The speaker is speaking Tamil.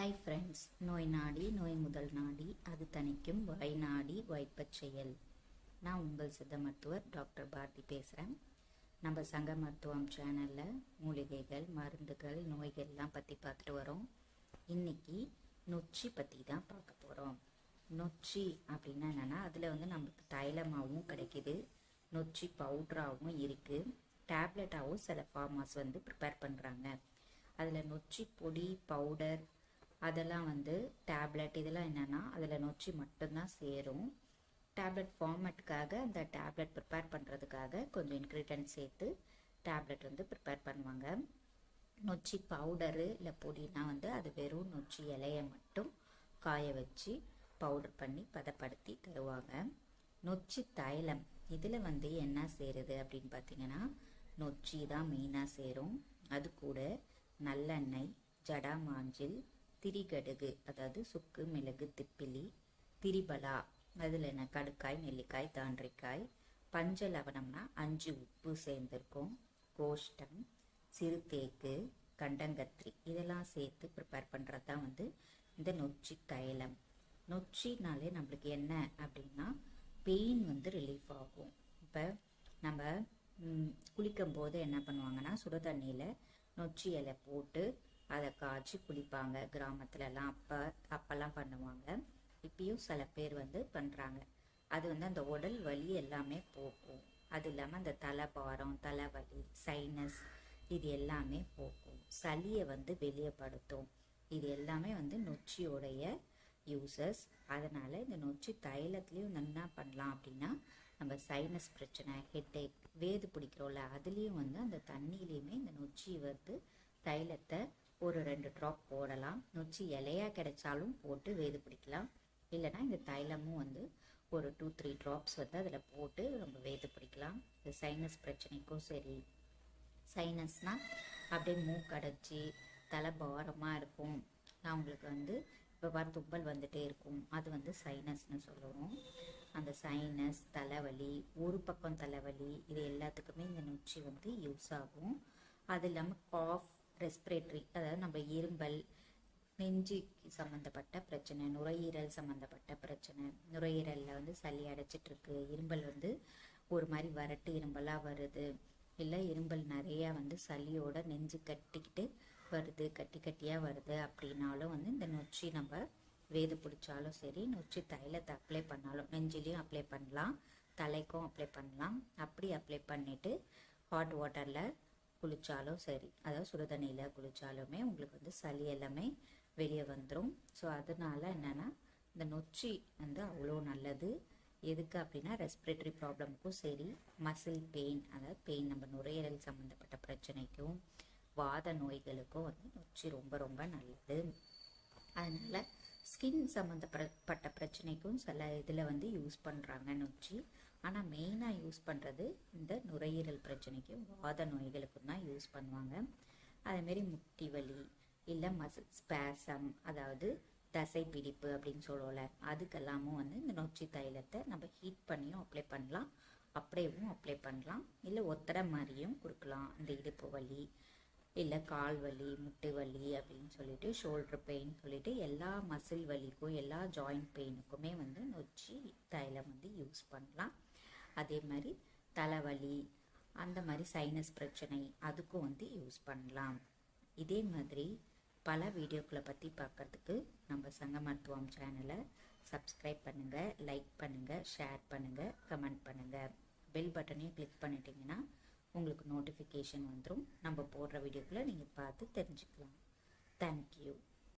ஹாய் ஃப்ரெண்ட்ஸ் நோய் நாடி நோய் முதல் நாடி அது தணிக்கும் வாய் நாடி வாய்ப்பச் செயல். நான் உங்கள் சித்த மருத்துவர் டாக்டர் பாரதி பேசுகிறேன் நம்ம சங்க மருத்துவம் சேனலில் மூலிகைகள் மருந்துகள் நோய்கள்லாம் பற்றி பார்த்துட்டு வரோம். இன்னைக்கு நொச்சி பற்றி தான் பார்க்க போகிறோம் நொச்சி அப்படின்னா என்னென்னா அதில் வந்து நமக்கு தைலமாகவும் கிடைக்குது நொச்சி பவுட்ராகவும் இருக்குது டேப்லெட்டாகவும் சில ஃபார்மாஸ் வந்து ப்ரிப்பேர் பண்ணுறாங்க அதில் நொச்சி பொடி பவுடர் அதெல்லாம் வந்து டேப்லெட் இதெல்லாம் என்னென்னா அதில் நொச்சி மட்டும்தான் சேரும். டேப்லெட் ஃபார்மேட்டுக்காக அந்த டேப்லெட் ப்ரிப்பேர் பண்ணுறதுக்காக கொஞ்சம் இன்க்ரீடியன்ட் சேர்த்து டேப்லெட் வந்து ப்ரிப்பேர் பண்ணுவாங்க. நொச்சி பவுடரு இல்லை பொடினா வந்து அது வெறும் நொச்சி இலையை மட்டும் காய வச்சு பவுடர் பண்ணி பதப்படுத்தி தருவாங்க. நொச்சி தைலம் இதில் வந்து என்ன சேருது அப்படின்னு பார்த்தீங்கன்னா நொச்சி தான் மெயினாக சேரும். அது கூட நல்லெண்ணெய் ஜடா மாஞ்சில் திரிகடுகு அதாவது சுக்கு மிளகு திப்பிலி திரிபலா அதில் என்ன கடுக்காய் நெல்லிக்காய் தாண்டிக்காய் பஞ்ச லவணம்னா அஞ்சு உப்பு சேர்ந்துருக்கும் கோஷ்டம் சிறுதேக்கு கண்டங்கத்திரி இதெல்லாம் சேர்த்து ப்ரிப்பேர் பண்ணுறது தான் வந்து இந்த நொச்சி தைலம். நொச்சினாலே நம்மளுக்கு என்ன அப்படின்னா பெயின் வந்து ரிலீஃப் ஆகும். இப்போ நம்ம குளிக்கும் போது என்ன பண்ணுவாங்கன்னா சுட தண்ணியில் நொச்சி இலை போட்டு அதை காய்ச்சி குளிப்பாங்க கிராமத்துலலாம் அப்போ அப்போல்லாம் பண்ணுவாங்க. இப்பயும் சில பேர் வந்து பண்ணுறாங்க அது வந்து அந்த உடல் வலி எல்லாமே போக்கும். அது இல்லாமல் அந்த தலைபாரம் தலைவலி சைனஸ் இது எல்லாமே போக்கும். சளியை வந்து வெளியப்படுத்தும். இது எல்லாமே வந்து நொச்சியோடைய யூசஸ் அதனால் இந்த நொச்சி தைலத்துலேயும் என்ன பண்ணலாம் அப்படின்னா நம்ம சைனஸ் பிரச்சனை ஹெட்டேக் வேது பிடிக்கிறோம்ல அதுலேயும் வந்து அந்த தண்ணியிலையுமே இந்த நொச்சி வந்து தைலத்தை ஒரு ரெண்டு ட்ராப் போடலாம். நொச்சி இலையா கிடைச்சாலும் போட்டு வேது பிடிக்கலாம். இல்லைனா இந்த தைலமும் வந்து ஒரு டூ த்ரீ ட்ராப்ஸ் வந்து அதில் போட்டு நம்ம வேது பிடிக்கலாம். இந்த சைனஸ் பிரச்சனைக்கும் சரி. சைனஸ்னால் அப்படியே மூக்கடைச்சி தலை பாரமாக இருக்கும். அவங்களுக்கு வந்து இப்போ வர தும்பல் வந்துட்டே இருக்கும். அது வந்து சைனஸ்னு சொல்லுவோம். அந்த சைனஸ் தலைவலி ஒரு பக்கம் தலைவலி இது எல்லாத்துக்குமே இந்த நொச்சி வந்து யூஸ் ஆகும். அது இல்லாமல் காஃப் ரெஸ்பிரேட்டரி அதாவது நம்ம இரும்பல் நெஞ்சு சம்மந்தப்பட்ட பிரச்சனை நுரையீரல் சம்மந்தப்பட்ட பிரச்சனை நுரையீரலில் வந்து சளி அடைச்சிட்டு இருக்கு இரும்பல் வந்து ஒரு மாதிரி வரட்டு இரும்பலாக வருது இல்லை இரும்பல் நிறையா வந்து சளியோட நெஞ்சு கட்டிக்கிட்டு வருது கட்டி கட்டியாக வருது அப்படின்னாலும் வந்து இந்த நொச்சி நம்ம வேது பிடிச்சாலும் சரி நொச்சி தைலத்தை அப்ளை பண்ணாலும் நெஞ்சிலையும் அப்ளை பண்ணலாம் தலைக்கும் அப்ளை பண்ணலாம் அப்படி அப்ளை பண்ணிவிட்டு ஹாட் வாட்டரில் குளித்தாலும் சரி அதாவது சுடுதண்ணியில் குளித்தாலுமே உங்களுக்கு வந்து சளி எல்லாமே வெளியே வந்துடும் ஸோ அதனால என்னென்னா இந்த நொச்சி வந்து அவ்வளோ நல்லது. எதுக்கு அப்படின்னா ரெஸ்பிரேட்டரி ப்ராப்ளமுக்கும் சரி மசில் பெயின் அதாவது பெயின் நம்ம நுரையீரல் சம்மந்தப்பட்ட பிரச்சனைக்கும் வாத நோய்களுக்கும் வந்து நொச்சி ரொம்ப ரொம்ப நல்லது. அதனால் ஸ்கின் சம்மந்தப்பட்ட பிரச்சனைக்கும் சில இதில் வந்து யூஸ் பண்ணுறாங்க நொச்சி. ஆனால் மெயினாக யூஸ் பண்ணுறது இந்த நுரையீரல் பிரச்சனைக்கு. வாத நோய்களுக்கும் தான் யூஸ் பண்ணுவாங்க. அதேமாரி முட்டி வலி இல்லை மசில் ஸ்பேசம் அதாவது தசை பிடிப்பு அப்படின்னு சொல்லுவோம்ல அதுக்கெல்லாமும் வந்து இந்த நொச்சி தைலத்தை நம்ம ஹீட் பண்ணியும் அப்ளை பண்ணலாம். அப்படியேவும் அப்ளை பண்ணலாம். இல்லை ஒத்தடை மாதிரியும் கொடுக்கலாம். இந்த இடுப்பு வலி இல்லை கால் வலி முட்டு வலி அப்படின்னு சொல்லிட்டு ஷோல்டர் பெயின் சொல்லிட்டு எல்லா மசில் வலிக்கும் எல்லா ஜாயிண்ட் பெயினுக்குமே வந்து நொச்சி தைலம் வந்து யூஸ் பண்ணலாம். அதே மாதிரி தலைவலி அந்த மாதிரி சைனஸ் பிரச்சனை அதுக்கும் வந்து யூஸ் பண்ணலாம். இதே மாதிரி பல வீடியோக்களை பற்றி பார்க்குறதுக்கு நம்ம சங்க மருத்துவம் சேனலை சப்ஸ்கிரைப் பண்ணுங்கள் லைக் பண்ணுங்கள் ஷேர் பண்ணுங்கள் கமெண்ட் பண்ணுங்கள் பெல் பட்டனையும் கிளிக் பண்ணிட்டீங்கன்னா உங்களுக்கு நோட்டிஃபிகேஷன் வந்துடும் நம்ம போடுற வீடியோக்களை நீங்கள் பார்த்து தெரிஞ்சுக்கலாம். தேங்க்யூ